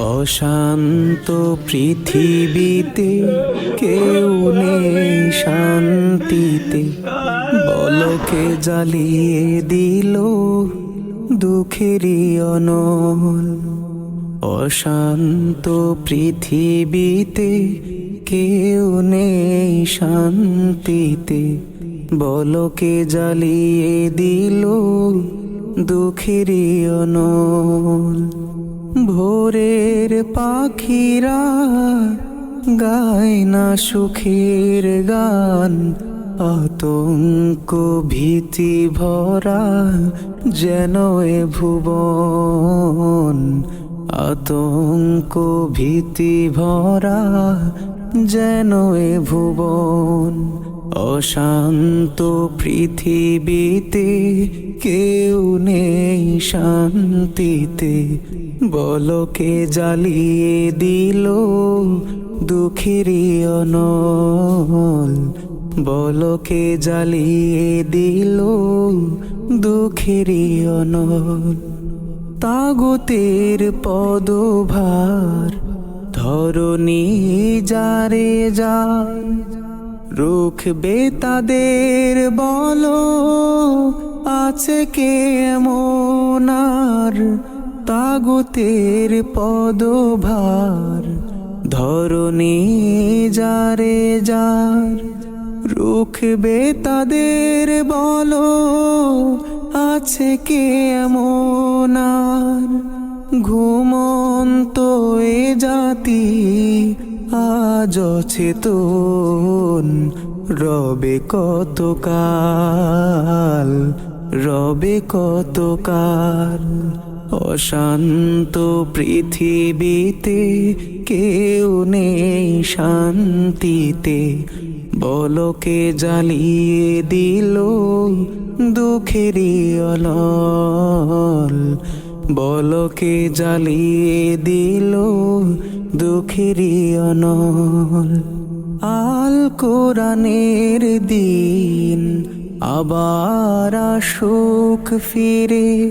অশান্ত পৃথিবীতে কেউ নেই শান্তিতে। বলকে জ্বালিয়ে দিল দুঃখেরই অনল। অশান্ত পৃথিবীতে কেউ নেই শান্তিতে। বলকে জ্বালিয়ে দিল দুঃখেরই অনল। ভোরের পাখিরা গায় না সুখের গান, আতঙ্ক ভীতি ভরা যেন এ ভুবন, আতঙ্ক ভীতি ভরা যেন এ ভুবন। অশান্ত পৃথিবীতে কেউ নেই শান্তিতে। বলকে জ্বালিয়ে দিল দুঃখেরই অনল? বলকে জ্বালিয়ে দিল দুঃখেরই অনল? তাগতের পদভার ধরণী যারে যার রুখবে তাদের বলো, আছে কে মনার তাগতের পদভার? ধরণী যারে যার, রুখবে তাদের বলো, আছে কে মনার ঘুমন্ত এ জাতি আজ চেতন রবে কতকাল রবে কতকাল? অশান্ত পৃথিবীতে কেউ নেই শান্তিতে বলকে জ্বালিয়ে দিল দুঃখেরই অলল? বলকে জ্বালিয়ে দিল দুঃখেরই অনল। আল কোরআনের দিন আবার সুখ ফিরে।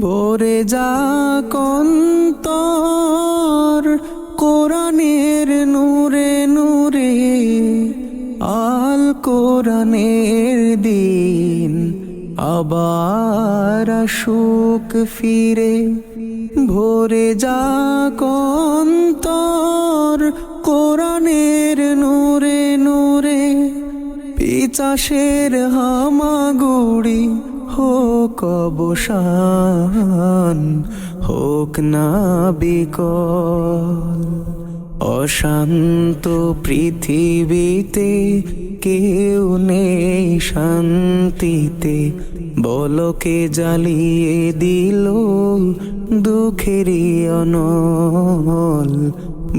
ভরে যা কন্তর কোরআনের নূরে নূরে। আল কোরআনের দিন আবার সুখ ফিরে, ভোরে যা কন্তর কোরআনের নূরে নূরে পিচাশের হামাগুড়ি হোক অবসান, হোক না বিকল। অশান্ত পৃথিবীতে কেউ নেই শান্তিতে। বলকে জ্বালিয়ে দিল দুঃখেরই অনল।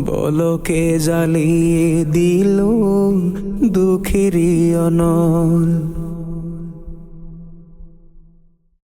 বলকে জ্বালিয়ে দিল দুঃখেরই অনল।